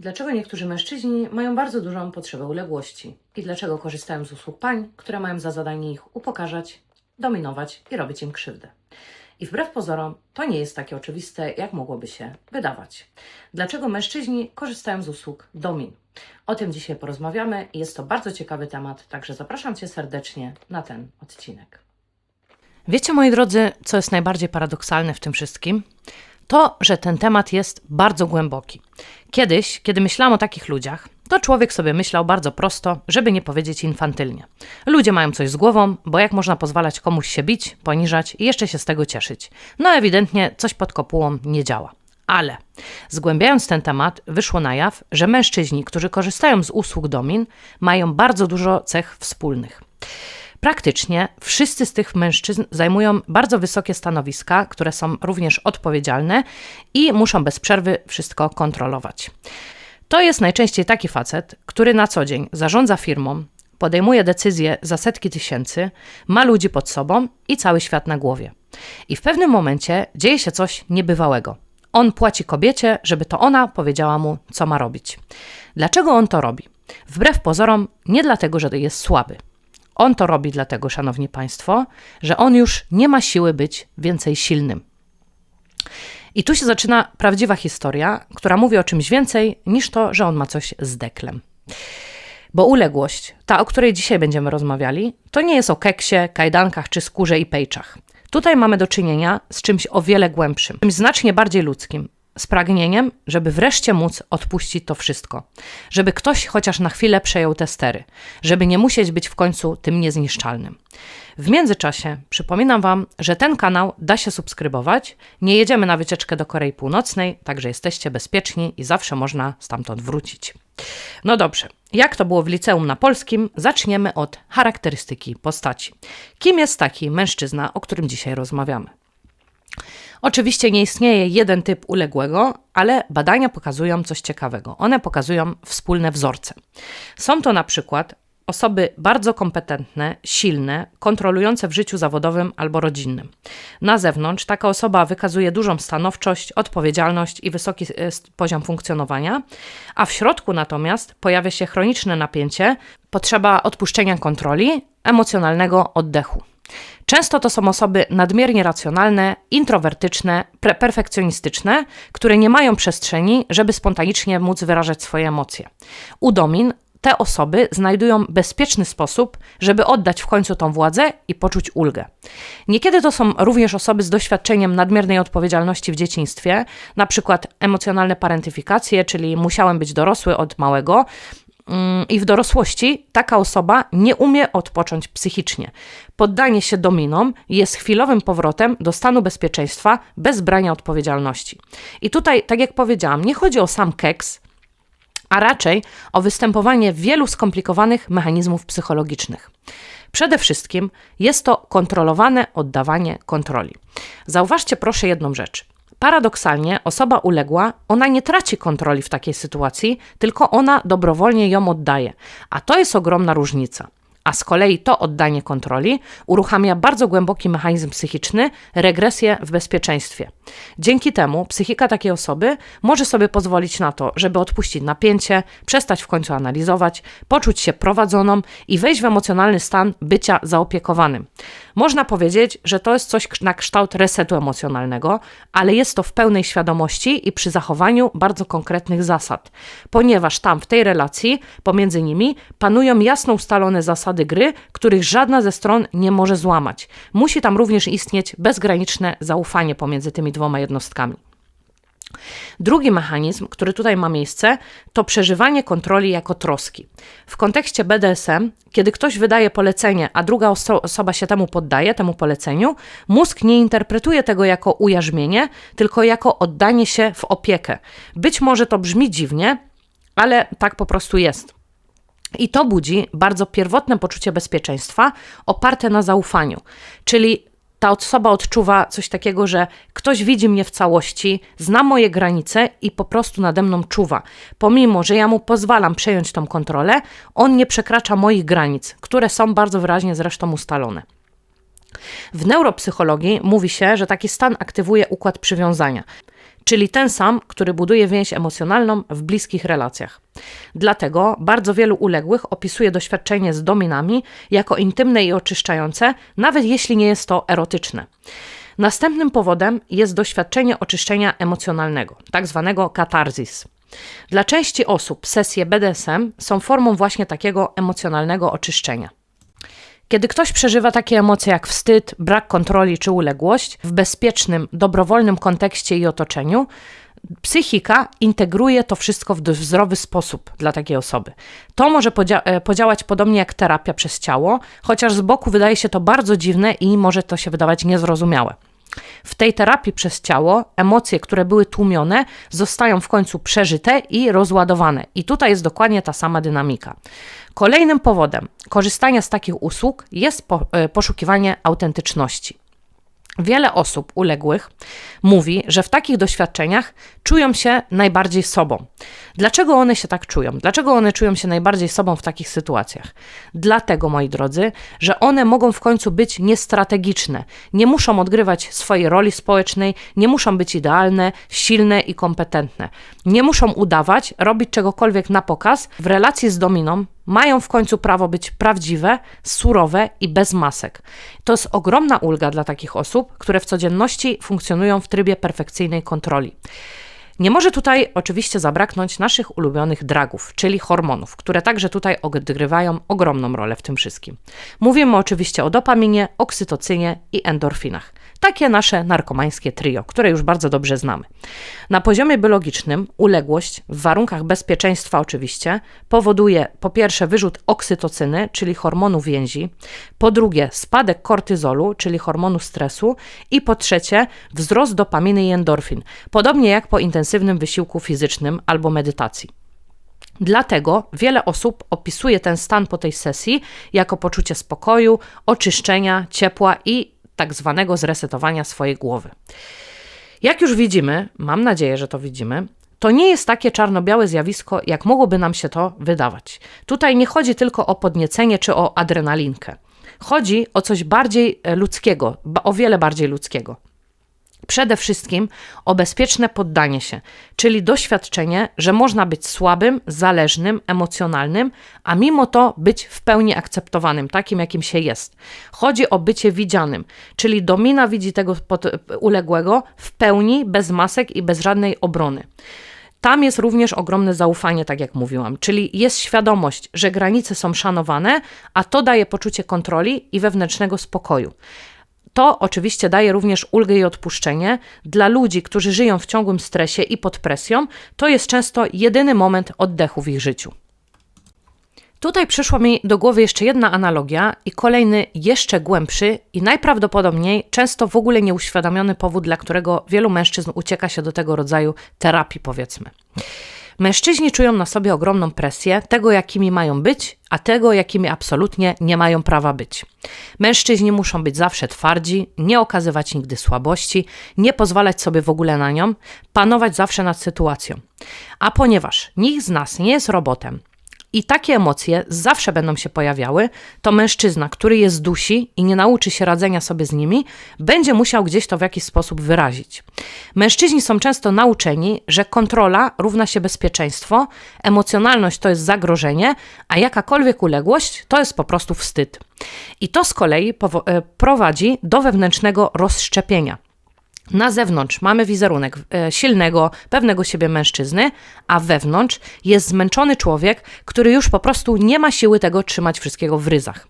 Dlaczego niektórzy mężczyźni mają bardzo dużą potrzebę uległości? I dlaczego korzystają z usług pań, które mają za zadanie ich upokarzać, dominować i robić im krzywdę? I wbrew pozorom, to nie jest takie oczywiste, jak mogłoby się wydawać. Dlaczego mężczyźni korzystają z usług domin? O tym dzisiaj porozmawiamy i jest to bardzo ciekawy temat, także zapraszam Cię serdecznie na ten odcinek. Wiecie, moi drodzy, co jest najbardziej paradoksalne w tym wszystkim? To, że ten temat jest bardzo głęboki. Kiedyś, kiedy myślałam o takich ludziach, to człowiek sobie myślał bardzo prosto, żeby nie powiedzieć infantylnie. Ludzie mają coś z głową, bo jak można pozwalać komuś się bić, poniżać i jeszcze się z tego cieszyć? No ewidentnie coś pod kopułą nie działa. Ale zgłębiając ten temat, wyszło na jaw, że mężczyźni, którzy korzystają z usług domin, mają bardzo dużo cech wspólnych. Praktycznie wszyscy z tych mężczyzn zajmują bardzo wysokie stanowiska, które są również odpowiedzialne i muszą bez przerwy wszystko kontrolować. To jest najczęściej taki facet, który na co dzień zarządza firmą, podejmuje decyzje za setki tysięcy, ma ludzi pod sobą i cały świat na głowie. I w pewnym momencie dzieje się coś niebywałego. On płaci kobiecie, żeby to ona powiedziała mu, co ma robić. Dlaczego on to robi? Wbrew pozorom, nie dlatego, że jest słaby. On to robi dlatego, szanowni państwo, że on już nie ma siły być więcej silnym. I tu się zaczyna prawdziwa historia, która mówi o czymś więcej niż to, że on ma coś z deklem. Bo uległość, ta o której dzisiaj będziemy rozmawiali, to nie jest o keksie, kajdankach czy skórze i pejczach. Tutaj mamy do czynienia z czymś o wiele głębszym, czymś znacznie bardziej ludzkim, z pragnieniem, żeby wreszcie móc odpuścić to wszystko, żeby ktoś chociaż na chwilę przejął te stery, żeby nie musieć być w końcu tym niezniszczalnym. W międzyczasie przypominam Wam, że ten kanał da się subskrybować. Nie jedziemy na wycieczkę do Korei Północnej, także jesteście bezpieczni i zawsze można stamtąd wrócić. No dobrze, jak to było w liceum na polskim, zaczniemy od charakterystyki postaci. Kim jest taki mężczyzna, o którym dzisiaj rozmawiamy? Oczywiście nie istnieje jeden typ uległego, ale badania pokazują coś ciekawego. One pokazują wspólne wzorce. Są to na przykład osoby bardzo kompetentne, silne, kontrolujące w życiu zawodowym albo rodzinnym. Na zewnątrz taka osoba wykazuje dużą stanowczość, odpowiedzialność i wysoki e, poziom funkcjonowania, a w środku natomiast pojawia się chroniczne napięcie, potrzeba odpuszczenia kontroli, emocjonalnego oddechu. Często to są osoby nadmiernie racjonalne, introwertyczne, perfekcjonistyczne, które nie mają przestrzeni, żeby spontanicznie móc wyrażać swoje emocje. U domin te osoby znajdują bezpieczny sposób, żeby oddać w końcu tą władzę i poczuć ulgę. Niekiedy to są również osoby z doświadczeniem nadmiernej odpowiedzialności w dzieciństwie, na przykład emocjonalne parentyfikacje, czyli musiałem być dorosły od małego, i w dorosłości taka osoba nie umie odpocząć psychicznie. Poddanie się dominom jest chwilowym powrotem do stanu bezpieczeństwa bez brania odpowiedzialności. I tutaj, tak jak powiedziałam, nie chodzi o sam keks, a raczej o występowanie wielu skomplikowanych mechanizmów psychologicznych. Przede wszystkim jest to kontrolowane oddawanie kontroli. Zauważcie proszę jedną rzecz. Paradoksalnie osoba uległa, ona nie traci kontroli w takiej sytuacji, tylko ona dobrowolnie ją oddaje. A to jest ogromna różnica a z kolei to oddanie kontroli uruchamia bardzo głęboki mechanizm psychiczny, regresję w bezpieczeństwie. Dzięki temu psychika takiej osoby może sobie pozwolić na to, żeby odpuścić napięcie, przestać w końcu analizować, poczuć się prowadzoną i wejść w emocjonalny stan bycia zaopiekowanym. Można powiedzieć, że to jest coś na kształt resetu emocjonalnego, ale jest to w pełnej świadomości i przy zachowaniu bardzo konkretnych zasad, ponieważ tam w tej relacji pomiędzy nimi panują jasno ustalone zasady gry, których żadna ze stron nie może złamać. Musi tam również istnieć bezgraniczne zaufanie pomiędzy tymi dwoma jednostkami. Drugi mechanizm, który tutaj ma miejsce, to przeżywanie kontroli jako troski. W kontekście BDSM, kiedy ktoś wydaje polecenie, a druga oso osoba się temu poddaje, temu poleceniu, mózg nie interpretuje tego jako ujarzmienie, tylko jako oddanie się w opiekę. Być może to brzmi dziwnie, ale tak po prostu jest. I to budzi bardzo pierwotne poczucie bezpieczeństwa oparte na zaufaniu, czyli ta osoba odczuwa coś takiego, że ktoś widzi mnie w całości, zna moje granice i po prostu nade mną czuwa. Pomimo, że ja mu pozwalam przejąć tą kontrolę, on nie przekracza moich granic, które są bardzo wyraźnie zresztą ustalone. W neuropsychologii mówi się, że taki stan aktywuje układ przywiązania. czyli ten sam, który buduje więź emocjonalną w bliskich relacjach. Dlatego bardzo wielu uległych opisuje doświadczenie z dominami jako intymne i oczyszczające, nawet jeśli nie jest to erotyczne. Następnym powodem jest doświadczenie oczyszczenia emocjonalnego, tak zwanego katarzis. Dla części osób sesje BDSM są formą właśnie takiego emocjonalnego oczyszczenia. Kiedy ktoś przeżywa takie emocje jak wstyd, brak kontroli czy uległość w bezpiecznym, dobrowolnym kontekście i otoczeniu, psychika integruje to wszystko w zdrowy sposób dla takiej osoby. To może podzia e, podziałać podobnie jak terapia przez ciało, chociaż z boku wydaje się to bardzo dziwne i może to się wydawać niezrozumiałe. W tej terapii przez ciało emocje, które były tłumione, zostają w końcu przeżyte i rozładowane. I tutaj jest dokładnie ta sama dynamika. Kolejnym powodem korzystania z takich usług jest po, e, poszukiwanie autentyczności. Wiele osób uległych mówi, że w takich doświadczeniach czują się najbardziej sobą. Dlaczego one się tak czują? Dlaczego one czują się najbardziej sobą w takich sytuacjach? Dlatego, moi drodzy, że one mogą w końcu być niestrategiczne, nie muszą odgrywać swojej roli społecznej, nie muszą być idealne, silne i kompetentne. Nie muszą udawać, robić czegokolwiek na pokaz w relacji z dominą, mają w końcu prawo być prawdziwe, surowe i bez masek. To jest ogromna ulga dla takich osób, które w codzienności funkcjonują w trybie perfekcyjnej kontroli. Nie może tutaj oczywiście zabraknąć naszych ulubionych dragów, czyli hormonów, które także tutaj odgrywają ogromną rolę w tym wszystkim. Mówimy oczywiście o dopaminie, oksytocynie i endorfinach. Takie nasze narkomańskie trio, które już bardzo dobrze znamy. Na poziomie biologicznym uległość, w warunkach bezpieczeństwa oczywiście, powoduje po pierwsze wyrzut oksytocyny, czyli hormonu więzi, po drugie spadek kortyzolu, czyli hormonu stresu i po trzecie wzrost dopaminy i endorfin, podobnie jak po intensywnym wysiłku fizycznym albo medytacji. Dlatego wiele osób opisuje ten stan po tej sesji jako poczucie spokoju, oczyszczenia, ciepła i tak zwanego zresetowania swojej głowy. Jak już widzimy, mam nadzieję, że to widzimy, to nie jest takie czarno-białe zjawisko, jak mogłoby nam się to wydawać. Tutaj nie chodzi tylko o podniecenie czy o adrenalinkę. Chodzi o coś bardziej e, ludzkiego, o wiele bardziej ludzkiego. Przede wszystkim o bezpieczne poddanie się, czyli doświadczenie, że można być słabym, zależnym, emocjonalnym, a mimo to być w pełni akceptowanym, takim jakim się jest. Chodzi o bycie widzianym, czyli domina widzi tego uległego w pełni, bez masek i bez żadnej obrony. Tam jest również ogromne zaufanie, tak jak mówiłam, czyli jest świadomość, że granice są szanowane, a to daje poczucie kontroli i wewnętrznego spokoju. To oczywiście daje również ulgę i odpuszczenie. Dla ludzi, którzy żyją w ciągłym stresie i pod presją, to jest często jedyny moment oddechu w ich życiu. Tutaj przyszła mi do głowy jeszcze jedna analogia i kolejny, jeszcze głębszy i najprawdopodobniej często w ogóle nieuświadomiony powód, dla którego wielu mężczyzn ucieka się do tego rodzaju terapii, powiedzmy. Mężczyźni czują na sobie ogromną presję tego, jakimi mają być, a tego, jakimi absolutnie nie mają prawa być. Mężczyźni muszą być zawsze twardzi, nie okazywać nigdy słabości, nie pozwalać sobie w ogóle na nią, panować zawsze nad sytuacją. A ponieważ nikt z nas nie jest robotem, i takie emocje zawsze będą się pojawiały, to mężczyzna, który je zdusi i nie nauczy się radzenia sobie z nimi, będzie musiał gdzieś to w jakiś sposób wyrazić. Mężczyźni są często nauczeni, że kontrola równa się bezpieczeństwo, emocjonalność to jest zagrożenie, a jakakolwiek uległość to jest po prostu wstyd. I to z kolei e, prowadzi do wewnętrznego rozszczepienia. Na zewnątrz mamy wizerunek e, silnego, pewnego siebie mężczyzny, a wewnątrz jest zmęczony człowiek, który już po prostu nie ma siły tego trzymać wszystkiego w ryzach.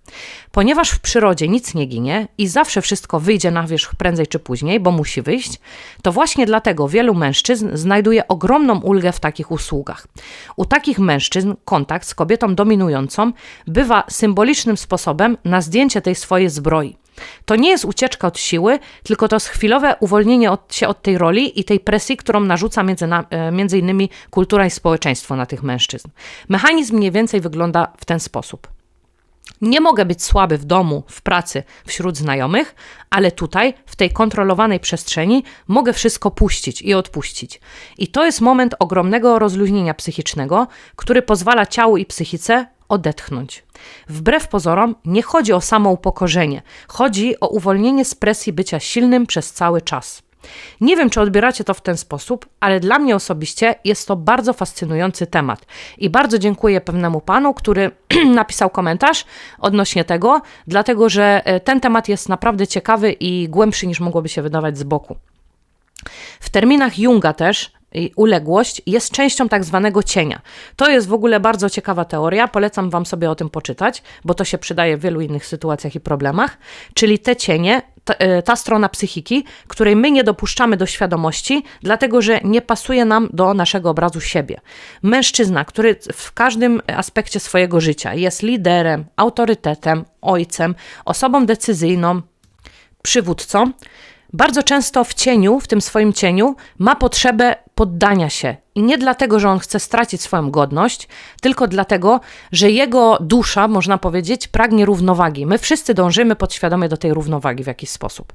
Ponieważ w przyrodzie nic nie ginie i zawsze wszystko wyjdzie na wierzch prędzej czy później, bo musi wyjść, to właśnie dlatego wielu mężczyzn znajduje ogromną ulgę w takich usługach. U takich mężczyzn kontakt z kobietą dominującą bywa symbolicznym sposobem na zdjęcie tej swojej zbroi. To nie jest ucieczka od siły, tylko to jest chwilowe uwolnienie od, się od tej roli i tej presji, którą narzuca między, na, e, między innymi kultura i społeczeństwo na tych mężczyzn. Mechanizm mniej więcej wygląda w ten sposób. Nie mogę być słaby w domu, w pracy, wśród znajomych, ale tutaj, w tej kontrolowanej przestrzeni, mogę wszystko puścić i odpuścić. I to jest moment ogromnego rozluźnienia psychicznego, który pozwala ciału i psychice odetchnąć. Wbrew pozorom, nie chodzi o samo upokorzenie, chodzi o uwolnienie z presji bycia silnym przez cały czas. Nie wiem, czy odbieracie to w ten sposób, ale dla mnie osobiście jest to bardzo fascynujący temat. I bardzo dziękuję pewnemu panu, który napisał komentarz odnośnie tego, dlatego że e, ten temat jest naprawdę ciekawy i głębszy niż mogłoby się wydawać z boku. W terminach Junga też uległość jest częścią tak zwanego cienia. To jest w ogóle bardzo ciekawa teoria, polecam Wam sobie o tym poczytać, bo to się przydaje w wielu innych sytuacjach i problemach. Czyli te cienie, ta, e, ta strona psychiki, której my nie dopuszczamy do świadomości, dlatego że nie pasuje nam do naszego obrazu siebie. Mężczyzna, który w każdym aspekcie swojego życia jest liderem, autorytetem, ojcem, osobą decyzyjną, przywódcą, bardzo często w cieniu, w tym swoim cieniu, ma potrzebę poddania się. I nie dlatego, że on chce stracić swoją godność, tylko dlatego, że jego dusza, można powiedzieć, pragnie równowagi. My wszyscy dążymy podświadomie do tej równowagi w jakiś sposób.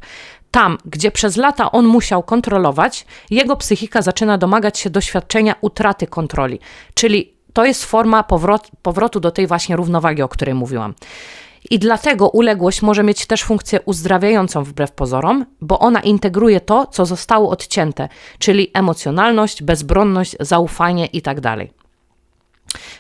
Tam, gdzie przez lata on musiał kontrolować, jego psychika zaczyna domagać się doświadczenia utraty kontroli. Czyli to jest forma powrot, powrotu do tej właśnie równowagi, o której mówiłam. I dlatego uległość może mieć też funkcję uzdrawiającą wbrew pozorom, bo ona integruje to, co zostało odcięte, czyli emocjonalność, bezbronność, zaufanie itd.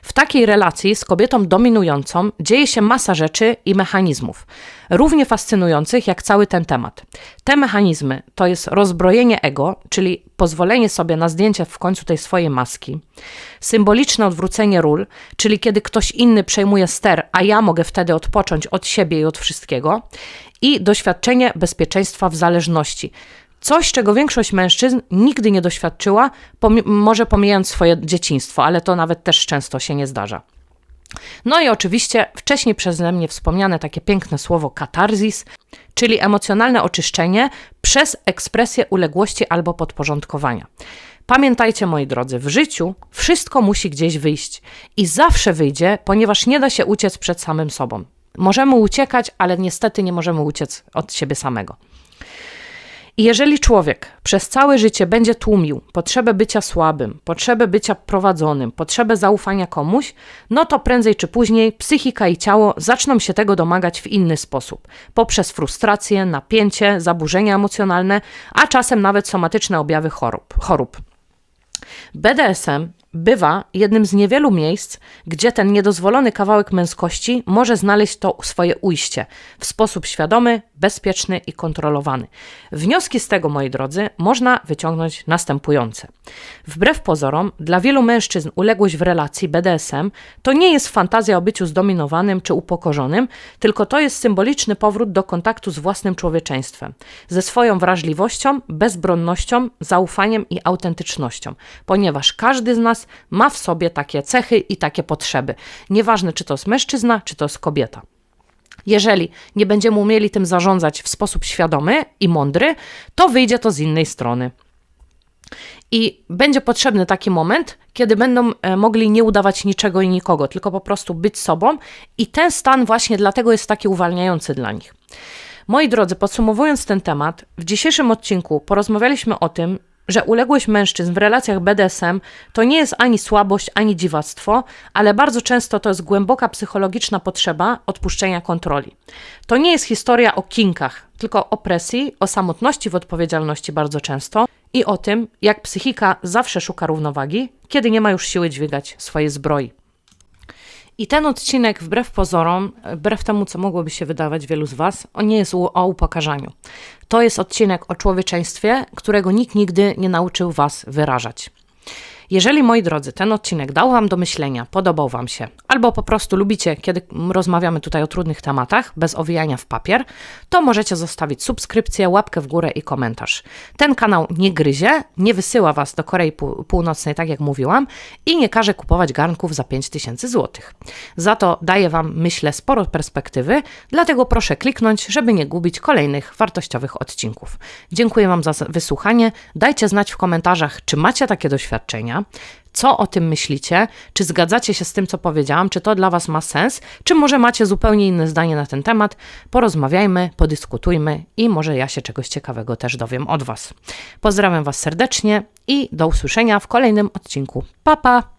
W takiej relacji z kobietą dominującą dzieje się masa rzeczy i mechanizmów, równie fascynujących jak cały ten temat. Te mechanizmy to jest rozbrojenie ego, czyli pozwolenie sobie na zdjęcie w końcu tej swojej maski, symboliczne odwrócenie ról, czyli kiedy ktoś inny przejmuje ster, a ja mogę wtedy odpocząć od siebie i od wszystkiego, i doświadczenie bezpieczeństwa w zależności, Coś, czego większość mężczyzn nigdy nie doświadczyła, pomi może pomijając swoje dzieciństwo, ale to nawet też często się nie zdarza. No i oczywiście wcześniej przeze mnie wspomniane takie piękne słowo katarzis, czyli emocjonalne oczyszczenie przez ekspresję uległości albo podporządkowania. Pamiętajcie, moi drodzy, w życiu wszystko musi gdzieś wyjść i zawsze wyjdzie, ponieważ nie da się uciec przed samym sobą. Możemy uciekać, ale niestety nie możemy uciec od siebie samego. I jeżeli człowiek przez całe życie będzie tłumił potrzebę bycia słabym, potrzebę bycia prowadzonym, potrzebę zaufania komuś, no to prędzej czy później psychika i ciało zaczną się tego domagać w inny sposób poprzez frustrację, napięcie, zaburzenia emocjonalne, a czasem nawet somatyczne objawy chorób. chorób. BDSM bywa jednym z niewielu miejsc, gdzie ten niedozwolony kawałek męskości może znaleźć to swoje ujście w sposób świadomy, bezpieczny i kontrolowany. Wnioski z tego, moi drodzy, można wyciągnąć następujące. Wbrew pozorom, dla wielu mężczyzn uległość w relacji BDSM to nie jest fantazja o byciu zdominowanym czy upokorzonym, tylko to jest symboliczny powrót do kontaktu z własnym człowieczeństwem, ze swoją wrażliwością, bezbronnością, zaufaniem i autentycznością, ponieważ każdy z nas ma w sobie takie cechy i takie potrzeby. Nieważne, czy to jest mężczyzna, czy to jest kobieta. Jeżeli nie będziemy umieli tym zarządzać w sposób świadomy i mądry, to wyjdzie to z innej strony. I będzie potrzebny taki moment, kiedy będą e, mogli nie udawać niczego i nikogo, tylko po prostu być sobą, i ten stan właśnie dlatego jest taki uwalniający dla nich. Moi drodzy, podsumowując ten temat, w dzisiejszym odcinku porozmawialiśmy o tym, że uległość mężczyzn w relacjach BDSM to nie jest ani słabość, ani dziwactwo, ale bardzo często to jest głęboka psychologiczna potrzeba odpuszczenia kontroli. To nie jest historia o kinkach, tylko o presji, o samotności w odpowiedzialności bardzo często i o tym, jak psychika zawsze szuka równowagi, kiedy nie ma już siły dźwigać swojej zbroi. I ten odcinek, wbrew pozorom, wbrew temu, co mogłoby się wydawać wielu z Was, on nie jest o upokarzaniu. To jest odcinek o człowieczeństwie, którego nikt nigdy nie nauczył Was wyrażać. Jeżeli, moi drodzy, ten odcinek dał Wam do myślenia, podobał Wam się, albo po prostu lubicie, kiedy rozmawiamy tutaj o trudnych tematach, bez owijania w papier, to możecie zostawić subskrypcję, łapkę w górę i komentarz. Ten kanał nie gryzie, nie wysyła Was do Korei Północnej, tak jak mówiłam, i nie każe kupować garnków za 5000 zł. Za to daje Wam, myślę, sporo perspektywy, dlatego proszę kliknąć, żeby nie gubić kolejnych wartościowych odcinków. Dziękuję Wam za wysłuchanie. Dajcie znać w komentarzach, czy macie takie doświadczenia co o tym myślicie? Czy zgadzacie się z tym, co powiedziałam? Czy to dla Was ma sens? Czy może macie zupełnie inne zdanie na ten temat? Porozmawiajmy, podyskutujmy i może ja się czegoś ciekawego też dowiem od Was. Pozdrawiam Was serdecznie i do usłyszenia w kolejnym odcinku. Pa, pa!